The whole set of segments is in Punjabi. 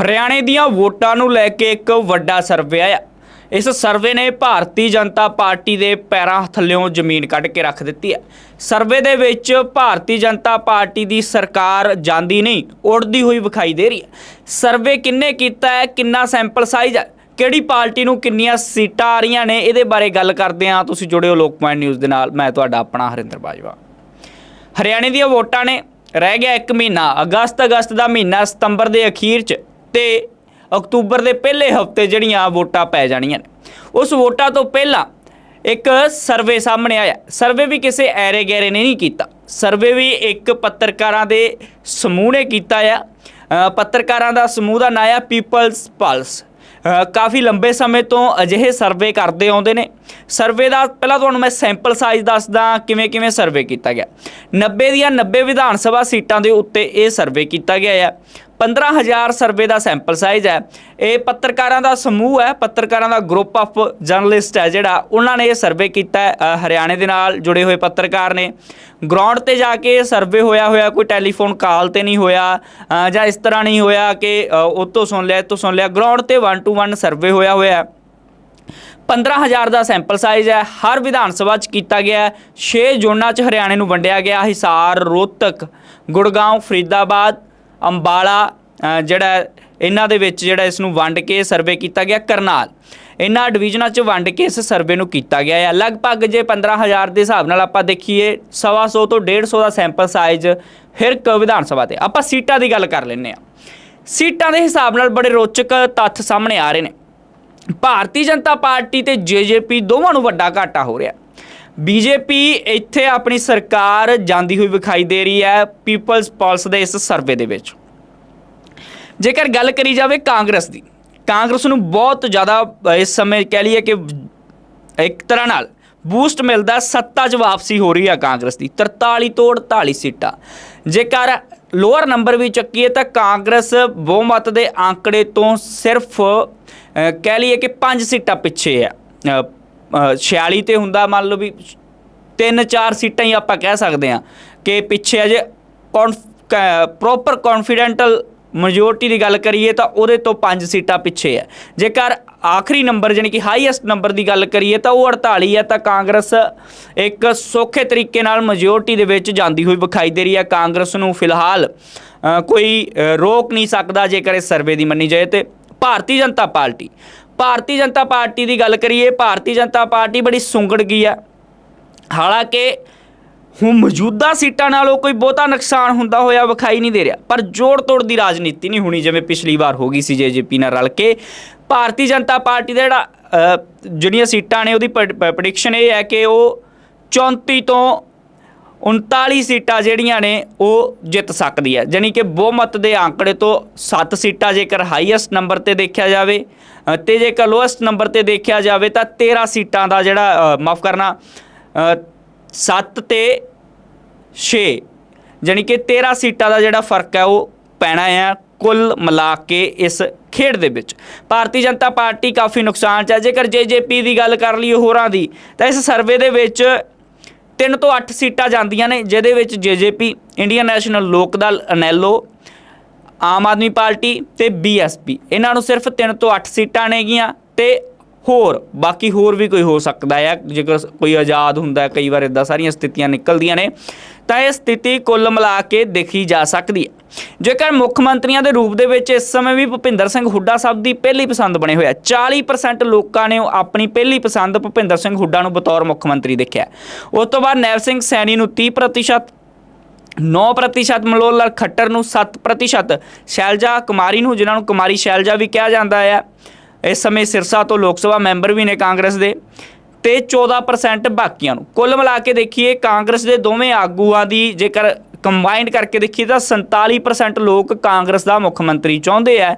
ਹਰਿਆਣੇ ਦੀਆਂ ਵੋਟਾਂ ਨੂੰ ਲੈ ਕੇ ਇੱਕ ਵੱਡਾ ਸਰਵੇ ਆਇਆ। ਇਸ ਸਰਵੇ ਨੇ ਭਾਰਤੀ ਜਨਤਾ ਪਾਰਟੀ ਦੇ ਪੈਰਾਂ ਥੱਲਿਓਂ ਜ਼ਮੀਨ ਕੱਢ ਕੇ ਰੱਖ ਦਿੱਤੀ ਹੈ। ਸਰਵੇ ਦੇ ਵਿੱਚ ਭਾਰਤੀ ਜਨਤਾ ਪਾਰਟੀ ਦੀ ਸਰਕਾਰ ਜਾਂਦੀ ਨਹੀਂ, ਉੜਦੀ ਹੋਈ ਵਿਖਾਈ ਦੇ ਰਹੀ ਹੈ। ਸਰਵੇ ਕਿੰਨੇ ਕੀਤਾ ਹੈ, ਕਿੰਨਾ ਸੈਂਪਲ ਸਾਈਜ਼ ਹੈ, ਕਿਹੜੀ ਪਾਰਟੀ ਨੂੰ ਕਿੰਨੀਆਂ ਸੀਟਾਂ ਆ ਰਹੀਆਂ ਨੇ, ਇਹਦੇ ਬਾਰੇ ਗੱਲ ਕਰਦੇ ਹਾਂ। ਤੁਸੀਂ ਜੁੜਿਓ ਲੋਕ ਪੁਆਇੰਟ ਨਿਊਜ਼ ਦੇ ਨਾਲ, ਮੈਂ ਤੁਹਾਡਾ ਆਪਣਾ ਹਰਿੰਦਰ ਬਾਜਵਾ। ਹਰਿਆਣੇ ਦੀਆਂ ਵੋਟਾਂ ਨੇ, ਰਹਿ ਗਿਆ 1 ਮਹੀਨਾ ਅਗਸਤ ਅਗਸਤ ਦਾ ਮਹੀਨਾ, ਸਤੰਬਰ ਦੇ ਅਖੀਰ 'ਚ। ਤੇ ਅਕਤੂਬਰ ਦੇ ਪਹਿਲੇ ਹਫ਼ਤੇ ਜਿਹੜੀਆਂ ਵੋਟਾਂ ਪੈ ਜਾਣੀਆਂ ਨੇ। ਉਸ ਵੋਟਾਂ ਤੋਂ ਪਹਿਲਾਂ ਇੱਕ ਸਰਵੇ ਸਾਹਮਣੇ ਆਇਆ। ਸਰਵੇ ਵੀ ਕਿਸੇ ਐਰੇ ਗੈਰੇ ਨੇ ਨਹੀਂ ਕੀਤਾ। ਸਰਵੇ ਵੀ ਇੱਕ ਪੱਤਰਕਾਰਾਂ ਦੇ ਸਮੂਹ ਨੇ ਕੀਤਾ ਆ। ਪੱਤਰਕਾਰਾਂ ਦਾ ਸਮੂਹ ਦਾ ਨਾਂ ਆ ਪੀਪਲਸ ਪਲਸ। ਕਾਫੀ ਲੰਬੇ ਸਮੇਂ ਤੋਂ ਅਜਿਹੇ ਸਰਵੇ ਕਰਦੇ ਆਉਂਦੇ ਨੇ। ਸਰਵੇ ਦਾ ਪਹਿਲਾਂ ਤੁਹਾਨੂੰ ਮੈਂ ਸੈਂਪਲ ਸਾਈਜ਼ ਦੱਸਦਾ ਕਿਵੇਂ ਕਿਵੇਂ ਸਰਵੇ ਕੀਤਾ ਗਿਆ। 90 ਦੀਆਂ 90 ਵਿਧਾਨ ਸਭਾ ਸੀਟਾਂ ਦੇ ਉੱਤੇ ਇਹ ਸਰਵੇ ਕੀਤਾ ਗਿਆ ਹੈ 15000 ਸਰਵੇ ਦਾ ਸੈਂਪਲ ਸਾਈਜ਼ ਹੈ। ਇਹ ਪੱਤਰਕਾਰਾਂ ਦਾ ਸਮੂਹ ਹੈ। ਪੱਤਰਕਾਰਾਂ ਦਾ ਗਰੁੱਪ ਆਫ ਜਰਨਲਿਸਟ ਹੈ ਜਿਹੜਾ ਉਹਨਾਂ ਨੇ ਇਹ ਸਰਵੇ ਕੀਤਾ ਹੈ। ਹਰਿਆਣੇ ਦੇ ਨਾਲ ਜੁੜੇ ਹੋਏ ਪੱਤਰਕਾਰ ਨੇ। ਗਰਾਊਂਡ ਤੇ ਜਾ ਕੇ ਸਰਵੇ ਹੋਇਆ ਹੋਇਆ ਕੋਈ ਟੈਲੀਫੋਨ ਕਾਲ ਤੇ ਨਹੀਂ ਹੋਇਆ ਜਾਂ ਇਸ ਤਰ੍ਹਾਂ ਨਹੀਂ ਹੋਇਆ ਕਿ ਅ, ਉਹ ਤੋਂ ਸੁਣ ਲਿਆ ਇਹ ਤੋਂ ਸੁਣ ਲਿਆ। ਗਰਾਊਂਡ ਤੇ 1 ਟੂ 1 ਸਰਵੇ ਹੋਇਆ ਹੋਇਆ ਹੈ। 15000 ਦਾ ਸੈਂਪਲ ਸਾਈਜ਼ ਹੈ। ਹਰ ਵਿਧਾਨ ਸਭਾ ਚ ਕੀਤਾ ਗਿਆ ਹੈ। 6 ਜ਼ੋਨਾਂ ਚ ਹਰਿਆਣੇ ਨੂੰ ਵੰਡਿਆ ਗਿਆ। ਹਿਸਾਰ ਰੋਹਤਕ ਗੁੜਗਾਉਂ ਫਰੀਦਾਬਾਦ ਅੰਬਾਲਾ ਜਿਹੜਾ ਇਹਨਾਂ ਦੇ ਵਿੱਚ ਜਿਹੜਾ ਇਸ ਨੂੰ ਵੰਡ ਕੇ ਸਰਵੇ ਕੀਤਾ ਗਿਆ ਕਰਨਾਲ। ਇਹਨਾਂ ਡਿਵੀਜ਼ਨਾਂ 'ਚ ਵੰਡ ਕੇ ਇਸ ਸਰਵੇ ਨੂੰ ਕੀਤਾ ਗਿਆ ਹੈ ਲਗਭਗ ਜੇ 15000 ਦੇ ਹਿਸਾਬ ਨਾਲ ਆਪਾਂ ਦੇਖੀਏ 125 ਤੋਂ 150 ਦਾ ਸੈਂਪਲ ਸਾਈਜ਼ ਹਰ ਇੱਕ ਵਿਧਾਨ ਸਭਾ ਤੇ। ਆਪਾਂ ਸੀਟਾਂ ਦੀ ਗੱਲ ਕਰ ਲੈਂਦੇ ਆ ਸੀਟਾਂ ਦੇ ਹਿਸਾਬ ਨਾਲ ਬੜੇ ਰੋਚਕ ਤੱਥ ਸਾਹਮਣੇ ਆ ਰਹੇ ਨੇ। ਭਾਰਤੀ ਜਨਤਾ ਪਾਰਟੀ ਤੇ ਜੇਜੇਪੀ ਦੋਵਾਂ ਨੂੰ ਵੱਡਾ ਘਾਟਾ ਹੋ ਰਿਹਾ। ਬੀਜੇਪੀ ਇੱਥੇ ਆਪਣੀ ਸਰਕਾਰ ਜਾਂਦੀ ਹੋਈ ਵਿਖਾਈ ਦੇ ਰਹੀ ਹੈ ਪੀਪਲਸ ਪਲਸ ਦੇ ਇਸ ਸਰਵੇ ਦੇ ਵਿੱਚ। ਜੇਕਰ ਗੱਲ ਕਰੀ ਜਾਵੇ ਕਾਂਗਰਸ ਦੀ, ਕਾਂਗਰਸ ਨੂੰ ਬਹੁਤ ਜ਼ਿਆਦਾ ਇਸ ਸਮੇਂ ਕਹਿ ਲਈਏ ਕਿ ਇੱਕ ਤਰ੍ਹਾਂ ਨਾਲ ਬੂਸਟ ਮਿਲਦਾ ਸੱਤਾ 'ਚ ਵਾਪਸੀ ਹੋ ਰਹੀ ਹੈ ਕਾਂਗਰਸ ਦੀ 43 ਤੋਂ 48 ਸੀਟਾਂ। ਜੇਕਰ ਲੋਅਰ ਨੰਬਰ ਵੀ ਚੱਕੀਏ ਤਾਂ ਕਾਂਗਰਸ ਬਹੁਮਤ ਦੇ ਆંકੜੇ ਤੋਂ ਸਿਰਫ ਕਹਿ ਲਈਏ ਕਿ 5 ਸੀਟਾਂ ਪਿੱਛੇ ਹੈ। 46 ਤੇ ਹੁੰਦਾ, ਮੰਨ ਲਓ ਵੀ ਤਿੰਨ ਚਾਰ ਸੀਟਾਂ ਹੀ ਆਪਾਂ ਕਹਿ ਸਕਦੇ ਹਾਂ ਕਿ ਪਿੱਛੇ ਅਜੇ ਪ੍ਰੋਪਰ ਕੌਨਫੀਡੈਂਟਲ ਮੈਜੋਰਟੀ ਦੀ ਗੱਲ ਕਰੀਏ ਤਾਂ ਉਹਦੇ ਤੋਂ 5 ਸੀਟਾਂ ਪਿੱਛੇ ਹੈ। ਜੇਕਰ ਆਖਰੀ ਨੰਬਰ ਜਾਨੀ ਕਿ ਹਾਈਐਸਟ ਨੰਬਰ ਦੀ ਗੱਲ ਕਰੀਏ ਤਾਂ ਉਹ 48 ਹੈ, ਤਾਂ ਕਾਂਗਰਸ ਇੱਕ ਸੌਖੇ ਤਰੀਕੇ ਨਾਲ ਮੈਜੋਰਟੀ ਦੇ ਵਿੱਚ ਜਾਂਦੀ ਹੋਈ ਵਿਖਾਈ ਦੇ ਰਹੀ ਹੈ। ਕਾਂਗਰਸ ਨੂੰ ਫਿਲਹਾਲ ਕੋਈ ਰੋਕ ਨਹੀਂ ਸਕਦਾ ਜੇਕਰ ਇਸ ਸਰਵੇ ਦੀ ਮੰਨੀ ਜਾਏ ਤੇ ਭਾਰਤੀ ਜਨਤਾ ਪਾਰਟੀ ਭਾਰਤੀ ਜਨਤਾ ਪਾਰਟੀ ਦੀ ਗੱਲ ਕਰੀਏ, ਭਾਰਤੀ ਜਨਤਾ ਪਾਰਟੀ ਬੜੀ ਸੁੰਗੜ ਗਈ ਆ। ਹਾਲਾਂਕਿ ਹੁਣ ਮੌਜੂਦਾ ਸੀਟਾਂ ਨਾਲੋਂ ਕੋਈ ਬਹੁਤਾ ਨੁਕਸਾਨ ਹੁੰਦਾ ਹੋਇਆ ਵਿਖਾਈ ਨਹੀਂ ਦੇ ਰਿਹਾ, ਪਰ ਜੋੜ ਤੋੜ ਦੀ ਰਾਜਨੀਤੀ ਨਹੀਂ ਹੋਣੀ ਜਿਵੇਂ ਪਿਛਲੀ ਵਾਰ ਹੋ ਗਈ ਸੀ ਜੇਜੇਪੀ ਨਾਲ ਰਲ ਕੇ। ਭਾਰਤੀ ਜਨਤਾ ਪਾਰਟੀ ਦਾ ਜਿਹੜਾ ਜਿਹੜੀਆਂ ਸੀਟਾਂ ਨੇ ਉਹਦੀ ਪ੍ਰੈਡਿਕਸ਼ਨ ਇਹ ਹੈ ਕਿ ਉਹ 34 ਤੋਂ 39 ਸੀਟਾਂ ਜਿਹੜੀਆਂ ਨੇ ਉਹ ਜਿੱਤ ਸਕਦੀ ਹੈ। ਜਾਨੀ ਕਿ ਬਹੁਮਤ ਦੇ ਆંકੜੇ ਤੋਂ 7 ਸੀਟਾਂ ਜੇਕਰ ਹਾਈਐਸਟ ਨੰਬਰ ਤੇ ਦੇਖਿਆ ਜਾਵੇ ਤੇ ਜੇਕਰ ਲੋਐਸਟ ਨੰਬਰ ਤੇ ਦੇਖਿਆ ਜਾਵੇ ਤਾਂ 13 ਸੀਟਾਂ ਦਾ ਜਿਹੜਾ ਮਾਫ ਕਰਨਾ 7 ਤੇ 6 ਜਾਨੀ ਕਿ 13 ਸੀਟਾਂ ਦਾ ਜਿਹੜਾ ਫ਼ਰਕ ਹੈ ਉਹ ਪੈਣਾ ਹੈ ਕੁੱਲ ਮਿਲਾ ਕੇ ਇਸ ਖੇਡ ਦੇ ਵਿੱਚ। ਭਾਰਤੀ ਜਨਤਾ ਪਾਰਟੀ ਕਾਫੀ ਨੁਕਸਾਨ ਚ ਹੈ। ਜੇਕਰ ਜੇਜੇਪੀ ਦੀ ਗੱਲ ਕਰ ਲਈਏ ਹੋਰਾਂ ਦੀ, ਤਾਂ ਇਸ ਸਰਵੇ ਦੇ ਵਿੱਚ 3 ਤੋਂ 8 ਸੀਟਾਂ ਜਾਂਦੀਆਂ ਨੇ, ਜਿਹਦੇ ਵਿੱਚ JJP Indian National Lok Dal, INLD Aam Aadmi party ਤੇ ਬੀਐਸਪੀ ਇਹਨਾਂ ਨੂੰ ਸਿਰਫ 3 ਤੋਂ 8 ਸੀਟਾਂ ਨੇਗੀਆਂ ਤੇ ਹੋਰ, ਬਾਕੀ ਹੋਰ ਵੀ ਕੋਈ ਹੋ ਸਕਦਾ ਹੈ ਜੇਕਰ ਕੋਈ ਆਜ਼ਾਦ ਹੁੰਦਾ ਹੈ ਕਈ ਵਾਰ ਇਦਾਂ ਸਾਰੀਆਂ ਸਥਿਤੀਆਂ ਨਿਕਲਦੀਆਂ ਨੇ, ਤਾਂ ਇਹ ਸਥਿਤੀ ਕੁੱਲ ਮਿਲਾ ਕੇ ਦੇਖੀ ਜਾ ਸਕਦੀ ਹੈ ਜੇਕਰ ਮੁੱਖ ਮੰਤਰੀਆਂ ਦੇ ਰੂਪ ਦੇ ਵਿੱਚ ਇਸ ਸਮੇਂ ਵੀ ਭੁਪਿੰਦਰ ਸਿੰਘ ਹੁੱਡਾ ਸਾਹਿਬ ਦੀ ਪਹਿਲੀ ਪਸੰਦ ਬਣੇ ਹੋਇਆ 40% ਲੋਕਾਂ ਨੇ ਉਹ ਆਪਣੀ ਪਹਿਲੀ ਪਸੰਦ ਭੁਪਿੰਦਰ ਸਿੰਘ ਹੁੱਡਾ ਨੂੰ ਬਤੌਰ ਮੁੱਖ ਮੰਤਰੀ ਦੇਖਿਆ। ਉਸ ਤੋਂ ਬਾਅਦ ਨੈਬ ਸਿੰਘ ਸੈਣੀ ਨੂੰ 30% 9% ਮਲੋਲ ਲਾਲ ਖੱਟਰ ਨੂੰ 7% ਸ਼ੈਲਜਾ ਕੁਮਾਰੀ ਨੂੰ, ਜਿਨ੍ਹਾਂ ਨੂੰ ਕੁਮਾਰੀ ਸ਼ੈਲਜਾ ਵੀ ਕਿਹਾ ਜਾਂਦਾ ਹੈ ਇਸ ਸਮੇਂ ਸਿਰਸਾ ਤੋਂ ਲੋਕ ਸਭਾ ਮੈਂਬਰ ਵੀ ਨੇ ਕਾਂਗਰਸ ਦੇ। ਤੇ 14% ਬਾਕੀਆਂ ਨੂੰ। ਕੁੱਲ ਮਿਲਾ ਕੇ ਦੇਖੀਏ, ਕਾਂਗਰਸ ਦੇ ਦੋਵੇਂ ਆਗੂਆਂ ਦੀ ਜੇਕਰ ਕੰਬਾਈਨਡ ਕਰਕੇ ਦੇਖੀਏ ਤਾਂ 47% ਲੋਕ ਕਾਂਗਰਸ ਦਾ ਮੁੱਖ ਮੰਤਰੀ ਚਾਹੁੰਦੇ ਆ।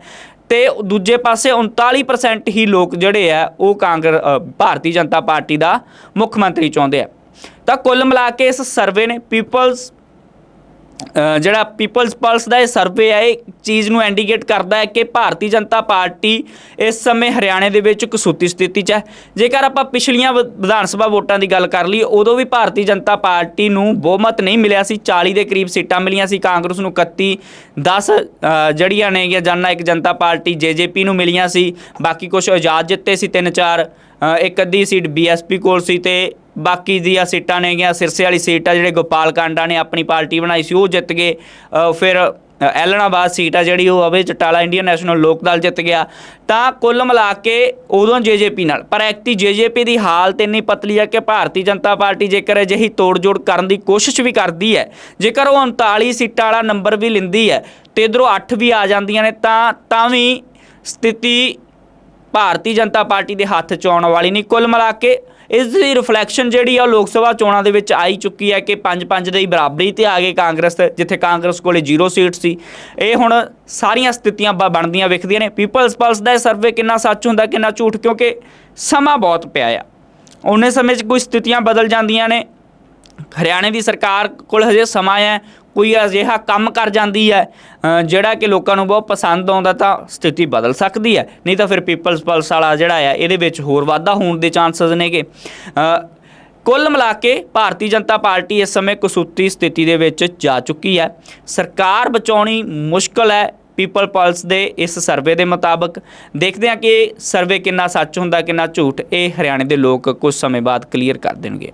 ਤੇ ਦੂਜੇ ਪਾਸੇ 39% ਹੀ ਲੋਕ ਜਿਹੜੇ ਆ, ਉਹ ਕਾਂਗਰਸ ਭਾਰਤੀ ਜਨਤਾ ਪਾਰਟੀ ਦਾ ਮੁੱਖ ਮੰਤਰੀ ਚਾਹੁੰਦੇ ਆ। ਤਾਂ ਕੁੱਲ ਮਿਲਾ ਕੇ ਇਸ ਸਰਵੇ ਨੇ ਪੀਪਲਸ ਜਿਹੜਾ ਪੀਪਲਸ ਪਲਸ ਦਾ ਇਹ ਸਰਵੇ ਹੈ ਇਹ ਚੀਜ਼ ਨੂੰ ਇੰਡੀਕੇਟ ਕਰਦਾ ਹੈ ਕਿ ਭਾਰਤੀ ਜਨਤਾ ਪਾਰਟੀ ਇਸ ਸਮੇਂ ਹਰਿਆਣੇ ਦੇ ਵਿੱਚ ਕਸੂਤੀ ਸਥਿਤੀ 'ਚ ਹੈ। ਜੇਕਰ ਆਪਾਂ ਪਿਛਲੀਆਂ ਵਿ- ਵਿਧਾਨ ਸਭਾ ਵੋਟਾਂ ਦੀ ਗੱਲ ਕਰ ਲਈ ਉਦੋਂ ਵੀ ਭਾਰਤੀ ਜਨਤਾ ਪਾਰਟੀ ਨੂੰ ਬਹੁਮਤ ਨਹੀਂ ਮਿਲਿਆ ਸੀ। 40 ਦੇ ਕਰੀਬ ਸੀਟਾਂ ਮਿਲੀਆਂ ਸੀ। ਕਾਂਗਰਸ ਨੂੰ 31 10 ਅ, ਜਿਹੜੀਆਂ ਨੇਗੀਆਂ ਜਨਨਾਇਕ ਜਨਤਾ ਪਾਰਟੀ ਜੇਜੇਪੀ ਨੂੰ ਮਿਲੀਆਂ ਸੀ। ਬਾਕੀ ਕੁਝ ਆਜ਼ਾਦ ਜਿੱਤੇ ਸੀ ਤਿੰਨ ਚਾਰ ਅ, ਇੱਕ ਅੱਧੀ ਸੀਟ ਬੀਐਸਪੀ ਕੋਲ ਸੀ ਤੇ ਬਾਕੀ ਦੀਆਂ ਸੀਟਾਂ ਨੇਗੀਆਂ ਸਿਰਸੇ ਵਾਲੀ ਸੀਟ ਆ ਜਿਹੜੇ ਗੋਪਾਲ ਕਾਂਡਾ ਨੇ ਆਪਣੀ ਪਾਰਟੀ ਬਣਾਈ ਸੀ ਉਹ ਜਿੱਤ ਗਏ। ਫਿਰ ਅ, ਐਲਨਾਬਾਦ ਸੀਟ ਆ ਜਿਹੜੀ ਉਹ ਅਵੇ ਚਟਾਲਾ ਇੰਡੀਅਨ ਨੈਸ਼ਨਲ ਲੋਕ ਦਲ ਜਿੱਤ ਗਿਆ। ਤਾਂ ਕੁੱਲ ਮਿਲਾ ਕੇ ਉਦੋਂ ਜੇਜੇਪੀ ਨਾਲ ਪਰ ਐਕਟੀ ਜੇਜੇਪੀ ਦੀ ਹਾਲਤ ਇੰਨੀ ਪਤਲੀ ਹੈ ਕਿ ਭਾਰਤੀ ਜਨਤਾ ਪਾਰਟੀ ਜੇਕਰ ਅਜਿਹੀ ਤੋੜ-ਜੋੜ ਕਰਨ ਦੀ ਕੋਸ਼ਿਸ਼ ਵੀ ਕਰਦੀ ਹੈ ਜੇਕਰ ਉਹ 39 ਸੀਟਾਂ ਵਾਲਾ ਨੰਬਰ ਵੀ ਲਿੰਦੀ ਹੈ ਤੇ ਇਧਰੋਂ 8 ਵੀ ਆ ਜਾਂਦੀਆਂ ਨੇ ਤਾਂ ਤਾਂ ਵੀ ਸਥਿਤੀ ਭਾਰਤੀ ਜਨਤਾ ਪਾਰਟੀ ਦੇ ਹੱਥ ਚ ਆਉਣ ਵਾਲੀ ਨਹੀਂ, ਕੁੱਲ ਮਿਲਾ ਕੇ ਇਸ ਦੀ ਰਿਫਲੈਕਸ਼ਨ ਜਿਹੜੀ ਆ ਉਹ ਲੋਕ ਸਭਾ ਚੋਣਾਂ ਦੇ ਵਿੱਚ ਆਈ ਚੁੱਕੀ ਹੈ ਕਿ 5-5 ਦੀ ਬਰਾਬਰੀ ਤੇ ਆ ਗਏ ਕਾਂਗਰਸ, ਜਿੱਥੇ ਕਾਂਗਰਸ ਕੋਲੇ 0 ਸੀਟ ਸੀ। ਇਹ ਹੁਣ ਸਾਰੀਆਂ ਸਥਿਤੀਆਂ ਬਣਦੀਆਂ ਵਿਖਦੀਆਂ ਨੇ। ਪੀਪਲਸ ਪਲਸ ਦਾ ਇਹ ਸਰਵੇ ਕਿੰਨਾ ਸੱਚ ਹੁੰਦਾ, ਕਿੰਨਾ ਝੂਠ, ਕਿਉਂਕਿ ਸਮਾਂ ਬਹੁਤ ਪਿਆ ਆ। ਉਹਨੇ ਸਮੇਂ 'ਚ ਕੋਈ ਸਥਿਤੀਆਂ ਬਦਲ ਜਾਂਦੀਆਂ ਨੇ। ਹਰਿਆਣੇ ਦੀ ਸਰਕਾਰ ਕੋਲ ਹਜੇ ਸਮਾਂ ਹੈ ਕੋਈ ਅਜਿਹਾ ਕੰਮ ਕਰ ਜਾਂਦੀ ਹੈ ਜਿਹੜਾ ਕਿ ਲੋਕਾਂ ਨੂੰ ਬਹੁਤ ਪਸੰਦ ਆਉਂਦਾ ਤਾਂ ਸਥਿਤੀ ਬਦਲ ਸਕਦੀ ਹੈ। ਨਹੀਂ ਤਾਂ ਫਿਰ ਪੀਪਲਸ ਪਲਸ ਵਾਲਾ ਜਿਹੜਾ ਹੈ ਇਹਦੇ ਵਿੱਚ ਹੋਰ ਵਾਧਾ ਹੋਣ ਦੇ ਚਾਂਸਸ ਨੇਗੇ। ਕੁੱਲ ਮਿਲਾ ਕੇ ਭਾਰਤੀ ਜਨਤਾ ਪਾਰਟੀ ਇਸ ਸਮੇਂ ਕਸੂਤੀ ਸਥਿਤੀ ਦੇ ਵਿੱਚ ਜਾ ਚੁੱਕੀ ਹੈ। ਸਰਕਾਰ ਬਚਾਉਣੀ ਮੁਸ਼ਕਲ ਹੈ ਪੀਪਲ ਪਲਸ ਦੇ ਇਸ ਸਰਵੇ ਦੇ ਮੁਤਾਬਕ। ਦੇਖਦੇ ਹਾਂ ਕਿ ਸਰਵੇ ਕਿੰਨਾ ਸੱਚ ਹੁੰਦਾ, ਕਿੰਨਾ ਝੂਠ। ਇਹ ਹਰਿਆਣੇ ਦੇ ਲੋਕ ਕੁਝ ਸਮੇਂ ਬਾਅਦ ਕਲੀਅਰ ਕਰ ਦੇਣਗੇ।